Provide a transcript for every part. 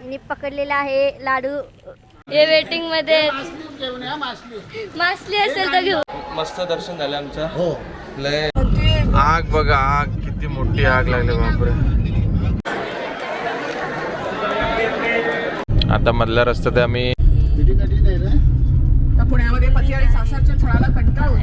मी पकडलेला आहे लाडू. हे वेटिंगमध्ये मासली असेल तर घेऊ. मस्त दर्शन झालं आमचं. लय. आग बघा आग किती मोठी आग लागली बापरे. आता मधल्या रस्त्यात आम्ही तर पुण्यामध्ये पती आणि सासरच्या छळाला कंटाळून.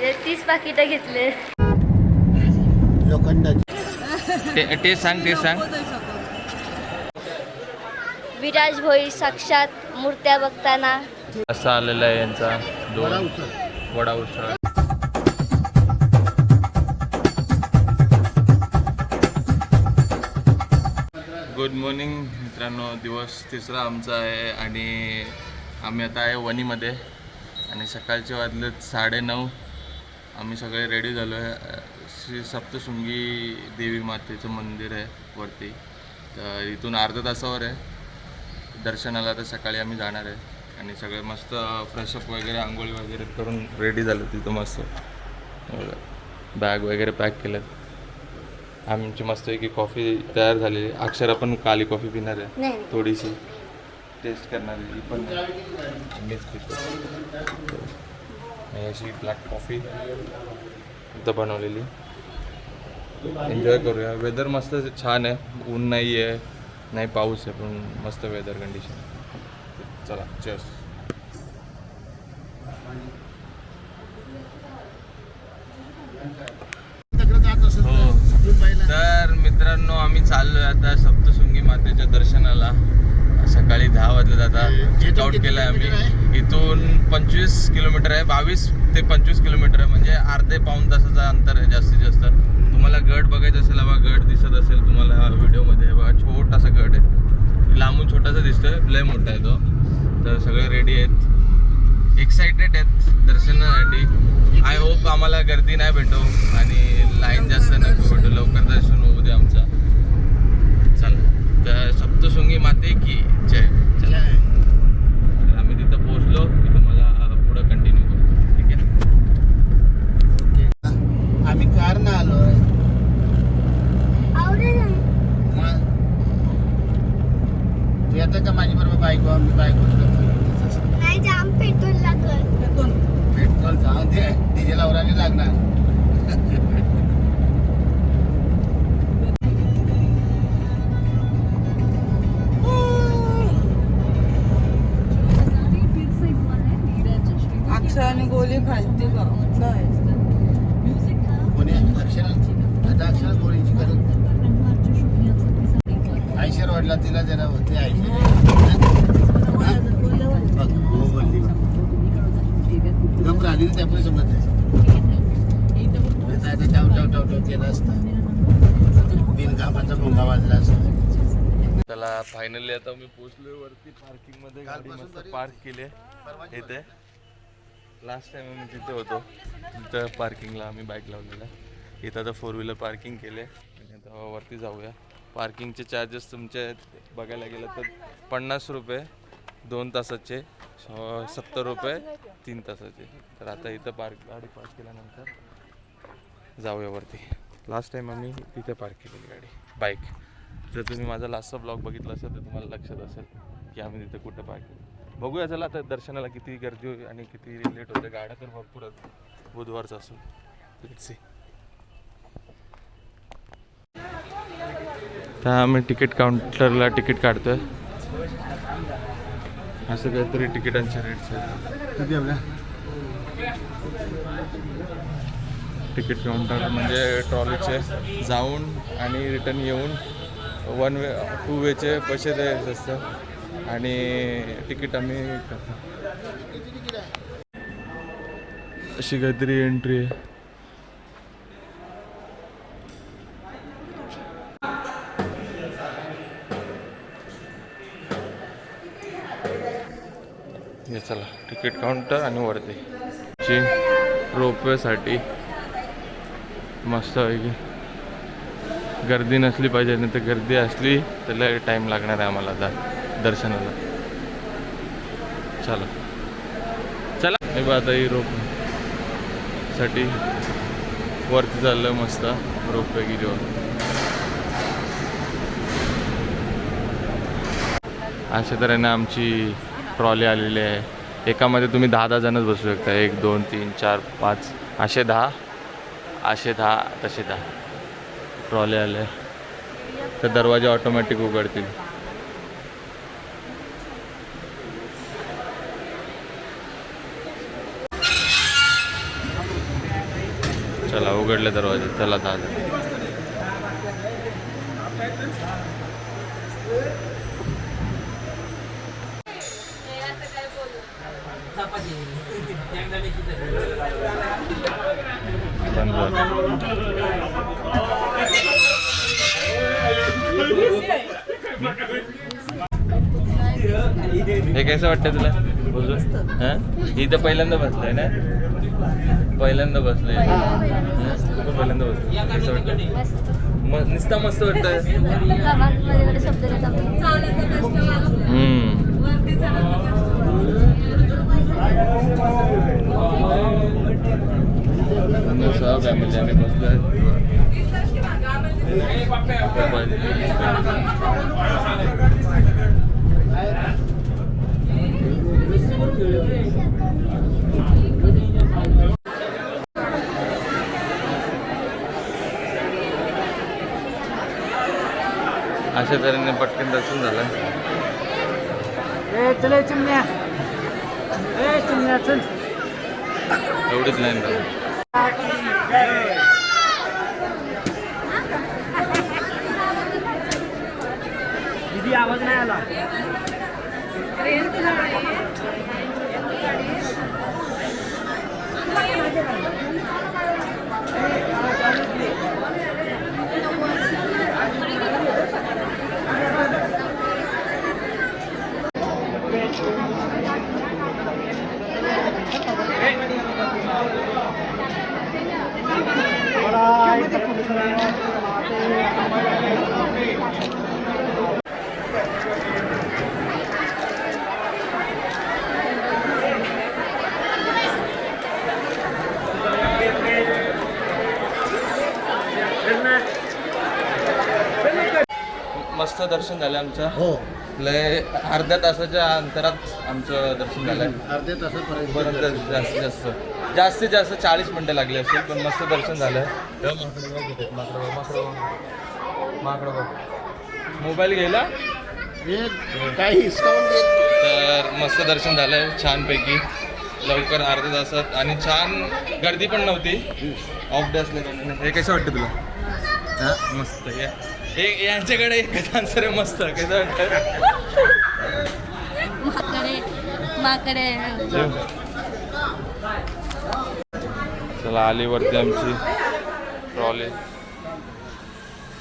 हे तीस पाकिटं घेतले. ते- ते सांग ते सांग. विराज भोई साक्षात मूर्त्या बघताना. असा आलेला आहे यांचा दोन वडा उसळ. गुड मॉर्निंग मित्रांनो. दिवस तिसरा आमचा आहे आणि आम्ही आता आहे वणीमध्ये. आणि सकाळचे वाजले साडेनऊ. आम्ही सगळे रेडी झालो आहे. श्री सप्तशृंगी देवी मातेचं मंदिर आहे वरती. तर इथून अर्धा तासावर आहे. दर्शनाला तर सकाळी आम्ही जाणार आहे. आणि सगळे मस्त फ्रेशअप वगैरे आंघोळी वगैरे करून रेडी झालो तिथं मस्त. बॅग वगैरे पॅक केल्यात आमची मस्तपैकी कॉफी तयार झालेली. अक्षरा पण काली कॉफी पिणार आहे. थोडीशी टेस्ट करणार आहे. पण मीच पितो. आणि अशी ब्लॅक कॉफी इथं बनवलेली. एन्जॉय करूया. वेदर मस्त छान आहे. ऊन नाही आहे नाही पाऊस आहे पण मस्त वेदर कंडिशन चला चेस हो. तर मित्रांनो आम्ही चाललोय आता सप्तशृंगी मातेच्या दर्शनाला. सकाळी दहा वाजले आता. चेकआउट केलंय आम्ही. इथून पंचवीस किलोमीटर आहे. बावीस ते पंचवीस किलोमीटर आहे. म्हणजे अर्धे पाऊण तासाचा अंतर आहे जास्तीत जास्त. तुम्हाला गड बघायचा असेल बा गड दिसत असेल तुम्हाला व्हिडिओमध्ये. बघा छोटासा गड आहे. लांबून छोटासा दिसतोय लय मोठा आहे तो. तर सगळे रेडी आहेत. एक्साइटेड आहेत दर्शनासाठी. आय होप आम्हाला गर्दी नाही भेटो आणि लाईन जास्त नको भेटो. लवकर दर्शन होऊ दे आमचा. चला. तर सप्तशृंगी माते की जय. चला. Abend, Mittag फायनली आता मी पोहोचलोय वरती पार्किंगमध्ये. गाडी मस्त पार्क केली आहे. इथे. लास्ट टाइम आम्ही तिथे होतो तिथं पार्किंगला आम्ही बाईक लावलेला. इथं आता फोर व्हीलर पार्किंग केले आणि आता वरती जाऊया. पार्किंगचे चार्जेस तुमचे बघायला गेलं तर पन्नास रुपये दोन तासाचे. सत्तर रुपये तीन तासाचे. तर आता इथं पार्क गाडी पार्क केल्यानंतर जाऊया वरती. लास्ट टाइम आम्ही तिथे पार्क केलेली गाडी. बाईक जर तुम्ही माझा लास्टचा ब्लॉग बघितला असेल तर तुम्हाला लक्षात असेल की आम्ही तिथे कुठं पार्क केलं. बघूया चला आता दर्शनाला किती गर्दी होईल आणि किती लेट होते. गाड्या तर भरपूर बुधवारचा असून. तर आम्ही तिकीट काउंटरला तिकीट काढतोय. असं काहीतरी तिकिटांचे रेट्स आहेत. आपल्या? तिकीट काउंटर म्हणजे ट्रॉलीचे जाऊन आणि रिटर्न येऊन वन वे टू वेचे पैसे द्यायचे असतात आणि तिकीट आम्ही अशी काहीतरी एंट्री आहे. हे चला तिकीट काउंटर आणि वरती. रोपवेसाठी मस्त पैकी. गर्दी नसली पाहिजे नाही तर गर्दी असली तर लय टाईम लागणार आहे आम्हाला आता दर्शनाला. चला. चला. हे आता ही रोपसाठी वरती चाललं मस्त रोपवे गिरीवर अशा तऱ्हेने आमची ट्रॉली आलेली आहे. एकामध्ये तुम्ही दहा दहा जणच बसू शकता. एक दोन तीन चार पाच. असे दहा असे दहा तसे दहा. ट्रॉले आले. तर दरवाजे ऑटोमॅटिक उघडतील. चला उघडले दरवाजे. चला दादा. बंद हे कसं वाटतं तुला? बोलून हां इथं पहिल्यांदा बसलंय ना? पहिल्यांदा बसलंय. पहिल्यांदा बसलं कसं वाटतं नुसता मस्त वाटतं हम्म. आम्ही सहा फॅमिली आम्ही बसलोय अशा पटकन दर्शन झालं. चले चिमण्या. ए चिमण्या चल. एवढीच लाईन झाली दीदी आवाज नाही आला. मस्त दर्शन झालं आमचं. हो. लय अर्ध्या तासाच्या अंतरात आमचं दर्शन झालंय अर्ध्या तासापर्यंत पर्यंत जास्तीत जास्त जास्तीत जास्त चाळीस मिनटं लागली असेल पण मस्त दर्शन झालं. माकडं इथे, माकडं मोबाईल हे काही तर मस्त दर्शन झालंय छानपैकी. लवकर अर्ध्या तासात. आणि छान गर्दी पण नव्हती. ऑफ डे असल्या हे कसं वाटतं तुला? हा? मस्त या हे यांच्याकडे एकच आन्सर आहे मस्त कसं वाटतं माकडे माकडे. चला आली वरती आमची ट्रॉली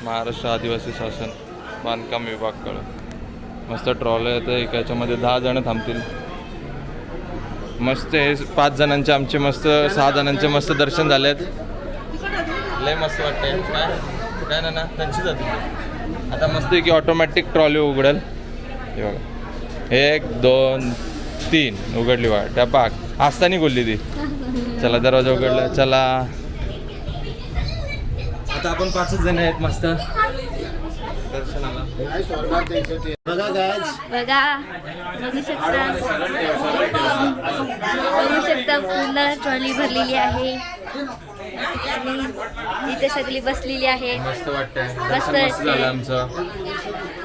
महाराष्ट्र आदिवासी शासन बांधकाम विभागकडं मस्त ट्रॉली आहे तर एकाच्यामध्ये दहा जणं थांबतील. मस्त आहे पाच जणांचे आमचे मस्त सहा जणांचे मस्त दर्शन झाले आहेत लय मस्त वाटतंय. काय? काय ना ना त्यांची जाते. आता मस्त की ऑटोमॅटिक ट्रॉली उघडेल. हे बघा. एक दोन तीन. उघडली बघा. त्या पाक. आस्तानी बोलली ती. चला दरवाजा उघडला. चला. आता आपण पाचच जण आहेत मस्त. बघा बघा. बघू शकता. बघू शकता. पूर्ण ट्रॉली भरलेली आहे. इथे सगळी बसलेली आहे. मस्त आमचं.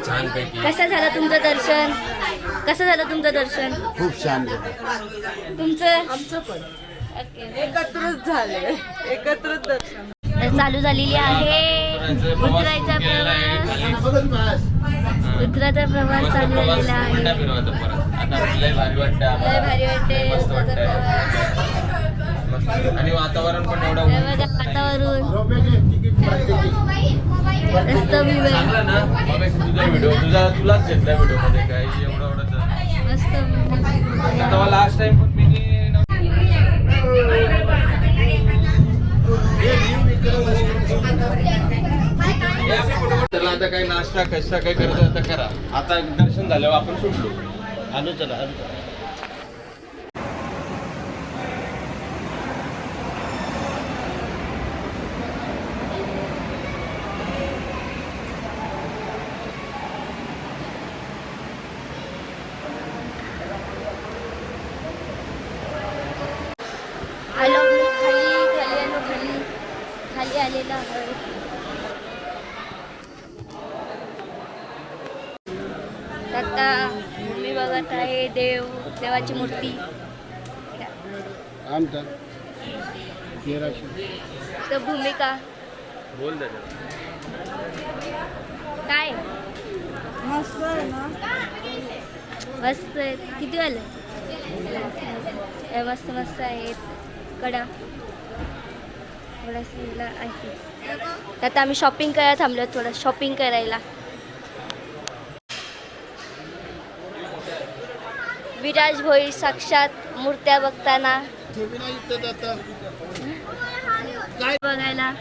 छानपैकी. कसं झालं तुमचं दर्शन? कसं झालं तुमचं दर्शन? खूप छान. तुमचं? आमचं पण. एकत्रच झाले. एकत्रच दर्शन. चालू झालेली आहे. उतरायचा प्रवास. उतराचा प्रवास. चालू झालेला आहे. भारी वाटतं आणि वातावरण पण एवढं चांगलं ना? मग तुझा व्हिडिओ तुझा तुलाच घेतला व्हिडिओमध्ये काय एवढं एवढं. तेव्हा लास्ट टाइम पण मी त्याला आता काही नाश्ता कशा काही करायचं आता करा. आता दर्शन झाल्यावर आपण सुटलो. आलो चला आलो चला. आलेलो आहोत आता मी बघत आहे देव देवाची मूर्ती. आमचा तेराशे तर भूमिका. बोल काय? मस्त आहे. किती हे मस्त मस्त आहेत कडा थोडासा आहे. आता आम्ही शॉपिंग करायला थांबलो थोडं शॉपिंग करायला. विराज भोई साक्षात मूर्त्या बघताना. बघायला?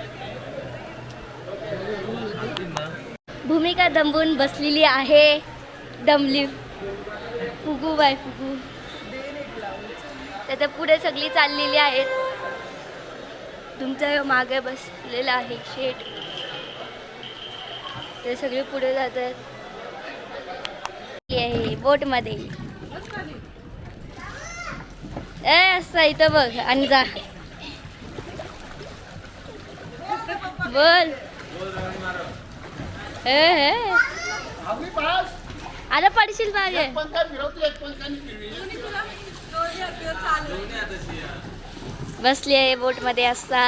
भूमिका दंबून बसलेली आहे. दमली. फुगू बाय फुगू. त्याच्या पुढे सगळी चाललेली आहेत. तुमच्या मागे बसलेला आहे शेट ते सगळे पुढे जातात. आहे बोटमध्ये. ए असं इथं बघ आणि जा. बोल. ए हे अरे पडशील मागे. बसली आहे बोटमध्ये असता.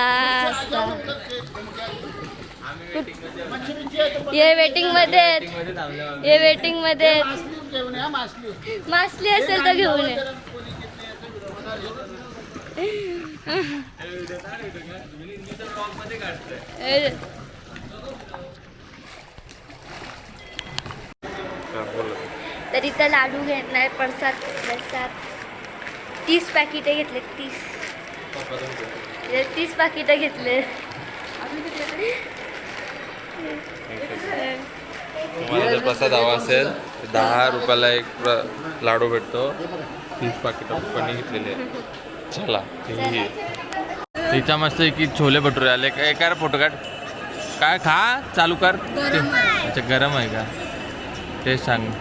ये वेटिंगमध्ये ये वेटिंगमध्ये मासली असेल तर घेऊन ये. तरी तर इथं लाडू घेणार प्रसाद प्रसाद. तीस पॅकेट घेतले तीस. हे तीस पाकिटं घेतले. तुम्हाला जर प्रसाद हवा असेल तर दहा रुपयाला एक प्र- लाडू भेटतो. तीस पाकिटं पप्पांनी घेतलेली. चला ही आहे. तिच्या मस्त की छोले भटुरे आले. काय काय फोटो काढ काय खा चालू कर. ते- अच्छा गरम आहे का? टेस्ट सांग.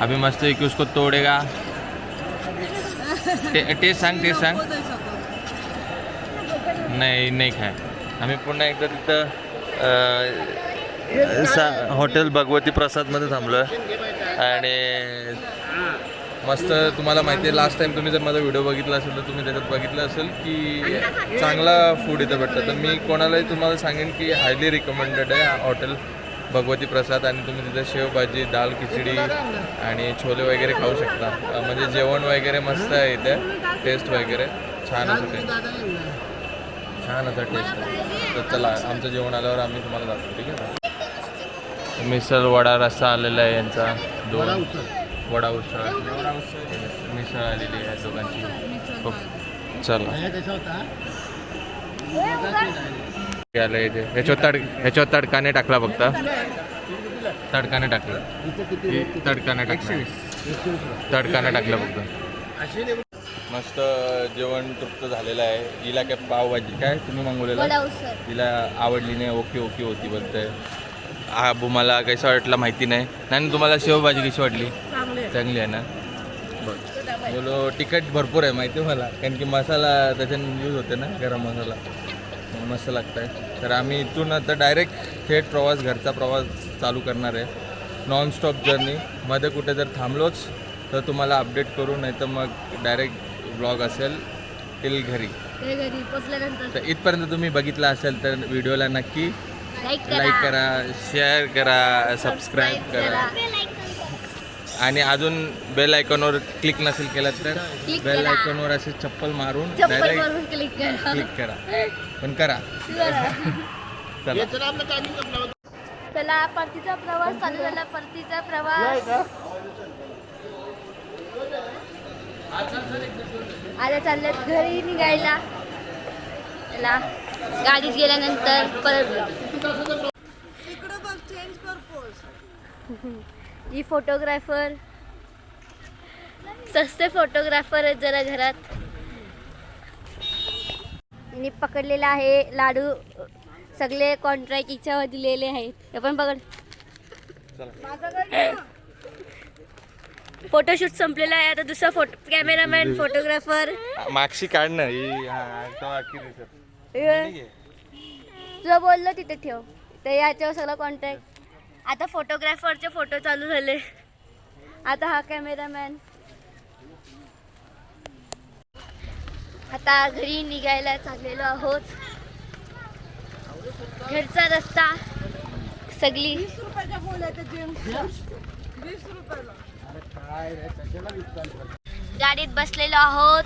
अभी मस्त है कि उसको तोड़ेगा. टे, टेस्ट सांग टेस्ट सांग. नाही नाही खाय आम्ही पुन्हा एकदा तिथं सा हॉटेल भगवती प्रसादमध्ये थांबलो. आणि मस्त तुम्हाला माहिती आहे लास्ट टाइम तुम्ही जर माझा व्हिडिओ बघितला असेल तर तुम्ही त्याच्यात बघितलं असेल की चांगला फूड इथं भेटतं. तर मी कोणालाही तुम्हाला सांगेन की हायली रिकमेंडेड आहे हॉटेल भगवती प्रसाद. आणि तुम्ही तिथे शेवभाजी दाल खिचडी आणि छोले वगैरे खाऊ शकता. म्हणजे जेवण वगैरे मस्त आहे इथे टेस्ट वगैरे छान असते छान असा टेस्ट आहे. तर चला आमचं जेवण आल्यावर आम्ही तुम्हाला दाखवतो ठीक आहे मिसळ वडा रस्सा आलेला आहे यांचा दोन. वडा उसळ. मिसळ आलेली आहे दोघांची. हो. चला. आलं इथे ह्याच्यावर तड ह्याच्यावर तडकाने टाकला फक्त. तडकाने टाकला. तडकाने टाकला. तडकाने टाकला फक्त. मस्त जेवण तृप्त झालेलं आहे. हिला काय पावभाजी काय तुम्ही मागवलेलं? तिला आवडली नाही ओके ओके होती बोलते हा मला कसं वाटलं माहिती नाही. नाही तुम्हाला शेवभाजी कशी वाटली? चांगली आहे. ना? बरं. बोलो तिखट भरपूर आहे माहिती आहे मला. कारण की मसाला त्याच्याने यूज होते ना गरम मसाला. मस्त लागतं आहे तर आम्ही इथून आता डायरेक्ट थेट प्रवास घरचा प्रवास चालू करणार आहे. नॉनस्टॉप जर्नी मध्ये कुठे जर थांबलोच तर तुम्हाला अपडेट करू नाही तर मग डायरेक्ट ब्लॉग असेल टिल घरी. ते घरी पोचल्यानंतर. तर इथपर्यंत तुम्ही बघितला असेल तर व्हिडिओला नक्की लाईक करा. लाईक करा शेअर करा सबस्क्राईब करा. आणि अजून बेल आयकॉनवर क्लिक नसेल केलं तर Click बेल करा. आयकॉनवर असे चप्पल मारून चप्पल डायरेक्ट मारून क्लिक करा. क्लिक करा. पण करा. चला. चला परतीचा प्रवास चालू झाला. परतीचा प्रवास. आता चालल्यात घरी निघायला. चला गाडीत गेल्यानंतर परत ही फोटोग्राफर सस्ते फोटोग्राफर आहेत जरा घरात. मी पकडलेला आहे लाडू. सगळे कॉन्ट्रॅक्ट हिच्यावर दिलेले आहेत. हे पण पकड. फोटोशूट संपलेला आहे. आता दुसरा फोटो कॅमेरामॅन फोटोग्राफर मागशी काढ ना ही हा, तो आखी दिसत. तुझं बोललं तिथे ठेव. तर याच्यावर सगळं कॉन्टॅक्ट आता फोटोग्राफरचे फोटो चालू झाले. आता हा कॅमेरामॅन आता घरी निघायला चाललेलो आहोत. घरचा रस्ता सगळी गाडीत बसलेलो आहोत.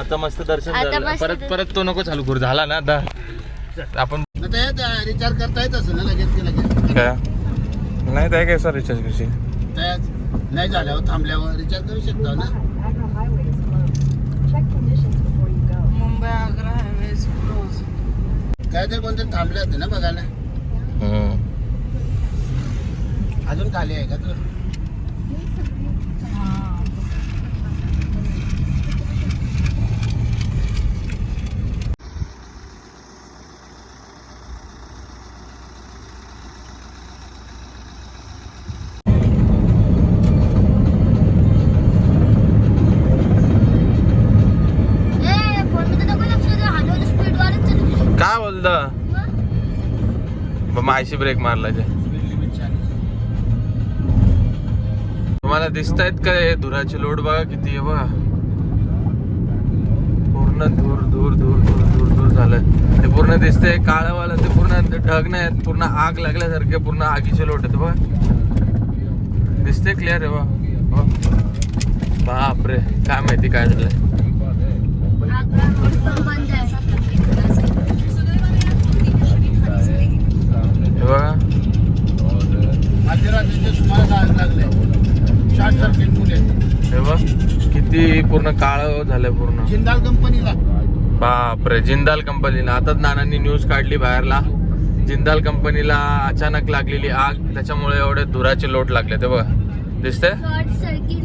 आता मस्त दर्शन आता झालं. मस्त परत दर्शन. परत तो नको चालू करू झाला ना आता. आपण रिचार्ज करता येत असं ना लगेच की लगेच? काय? नाही काय काय सर रिचार्ज करशील त्यात नाही झाल्यावर थांबल्यावर रिचार्ज करू शकता ना? मुंबई आग्रा क्लोज काय तरी कोणतरी थांबले होते ना बघायला. अजून खाली आहे का तू ए फोनमध्ये नको लक्ष दे हलवलं स्पीड वाढत चालू काय बोलता मायशी ब्रेक मारला ते तुम्हाला दिसत आहेत का हे धुराची लोड बघा किती आहे बघा पूर्ण धूर धूर धूर धूर धूर धूर झालं ते पूर्ण दिसतंय काळवाला ते पूर्ण ढग नाही आहेत, पूर्ण आग लागल्यासारखे पूर्ण आगीचे लोट आहेत बघा दिसते क्लिअर आहे बा बापरे काय माहिती काय झालंय आग्रा रोड पण बंद आहे हे बघा. सर्किट हे बघ किती पूर्ण काळ झालंय पूर्ण. जिंदाल कंपनीला. बापरे जिंदाल कंपनीला. आताच नानांनी न्यूज काढली बाहेरला. जिंदाल कंपनीला अचानक लागलेली आग. त्याच्यामुळे एवढे धुराचे लोट लागले ते बघा दिसतंय? शॉर्ट सर्किट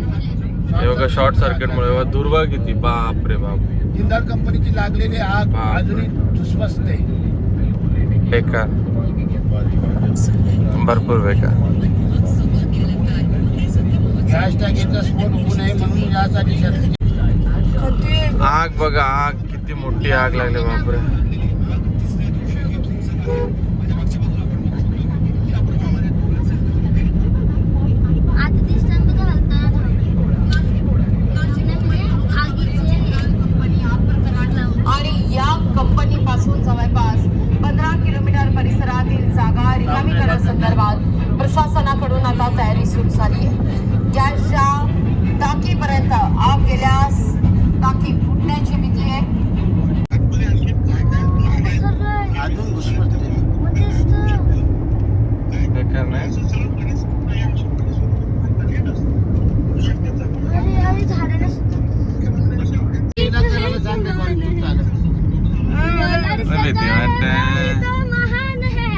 हे बघा शॉर्ट सर्किटमुळे बघा धूर बघा किती. बापरे बाप. जिंदाल कंपनीची लागलेली आग बापरे. अजूनही बेकार भरपूर बेकार टाकीचा होऊ नये म्हणून आग बघा आग किती मोठी आग लागली बापरे आता दिसतात बघा हलताना आगीचे आणि या कंपनीपासून जवळपास पंधरा किलोमीटर परिसरातील जागा रिकामी करण्यासंदर्भात प्रशासनाकडून आता तयारी सुरू झाली आहे गॅसच्या टाकीपर्यंत आग गेल्यास टाकी फुटण्याची भीती आहे अजून घुसमस्त आहे बेकार नाही तिला करायला सांग ना कॉल तू चालत भीती वाटते. महान है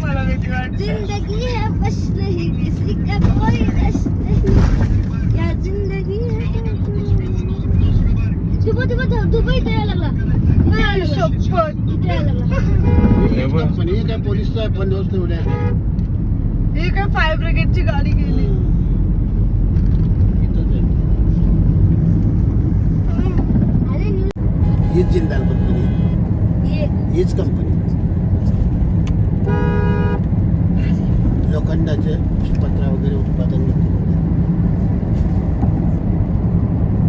मला भीती वाटते जिंदगी है बस नहीं किसी का कोई रस नहीं क्या जिंदगी है दुबई दुबई दुबई इथे यायला लागला शपथ इथे यायला लागला हे बघ. कंपनी हे काय पोलीसचा बंदोबस्त एवढ्या ही काय फायर ब्रिगेडची गाडी गेली इथंच आहे. अरे न्यूज हीच जिंदाल कंपनी ये हीच कंपनी लोखंडाचे पत्रा वगैरे उत्पादन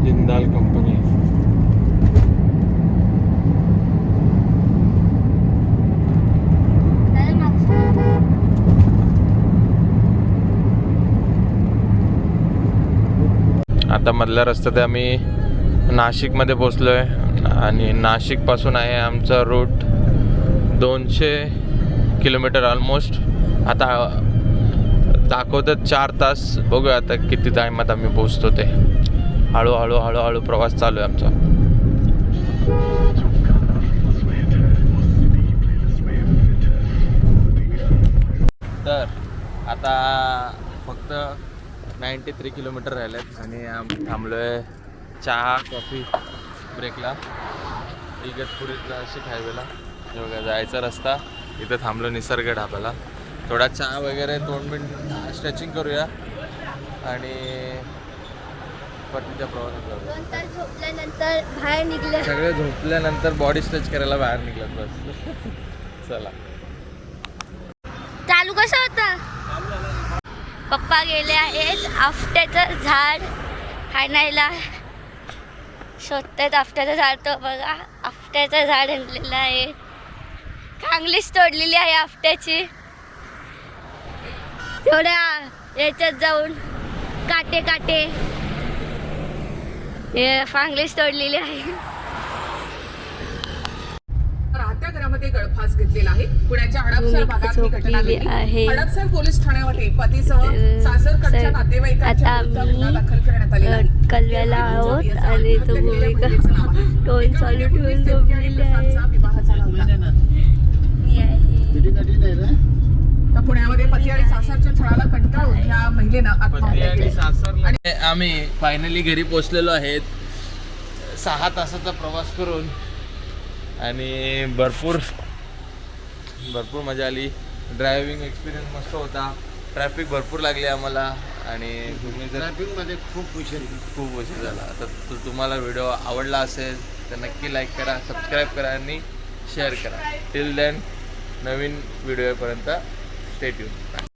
जिंदाल कंपनी आता मधल्या रस्त्यात आम्ही नाशिकमध्ये पोचलो आहे आणि नाशिकपासून आहे आमचा रूट दोनशे किलोमीटर ऑलमोस्ट आता दाखवतात चार तास. बघूया आता किती टायमात आम्ही पोचतो ते. हळूहळू हळूहळू प्रवास चालू आहे आमचा. तर आता फक्त नाईंटी थ्री किलोमीटर राहिलेत. आणि आम्ही थांबलो आहे चहा कॉफी ब्रेकला. इगतपुरीतला असे हायवेला. बघा जायचा रस्ता. इथं थांबलो निसर्ग ढाब्याला थोडा चहा वगैरे दोन मिनिट स्ट्रेचिंग करूया. आणि पटीच्या प्रवासात झोपल्यानंतर बाहेर निघले सगळे झोपल्यानंतर बॉडी स्ट्रेच करायला बाहेर निघलं बस. चला. चालू कसं होतं? पप्पा गेले आहेत. आफ्ट्याचं झाड हाणायला. शोधतात आफ्ट्याचं झाड तो बघा. आफ्ट्याचं झाड आणलेलं आहे. खांगलीच तोडलेली आहे आफ्ट्याची थोड्या याच्यात जाऊन काटे काटे. हे फांगलीच तोडलेली आहे. राहत्या घरामध्ये गळफास घेतलेला आहे. पुण्याच्या हडपसर भागात ही घटना झोपलेली घडली. आहे. हडपसर पोलीस ठाण्यामध्ये पतीसह सासरकडच्या सर, नातेवाईकांच्या गुन्हा दाखल करण्यात आलेला कलव्याला आहोत आणि तो भूमिका. टोल चालू ठेवून झोपलेली आहे. विवाह झाला होता. पुण्यामध्ये पती आणि सासरच्या छळाला कंटाळून ह्या महिलेनं आत्महत्या केली. आणि आम्ही फायनली घरी पोचलेलो आहेत. सहा तासाचा प्रवास करून आणि भरपूर भरपूर मजा आली. ड्रायव्हिंग एक्सपिरियन्स मस्त होता. ट्रॅफिक भरपूर लागली आम्हाला आणि तुम्ही जर खूप उशीर खूप उशीर झाला. तर तो तुम्हाला व्हिडिओ आवडला असेल तर नक्की लाईक करा सबस्क्राईब करा आणि शेअर करा. टिल देन नवीन व्हिडिओपर्यंत स्टेट येऊन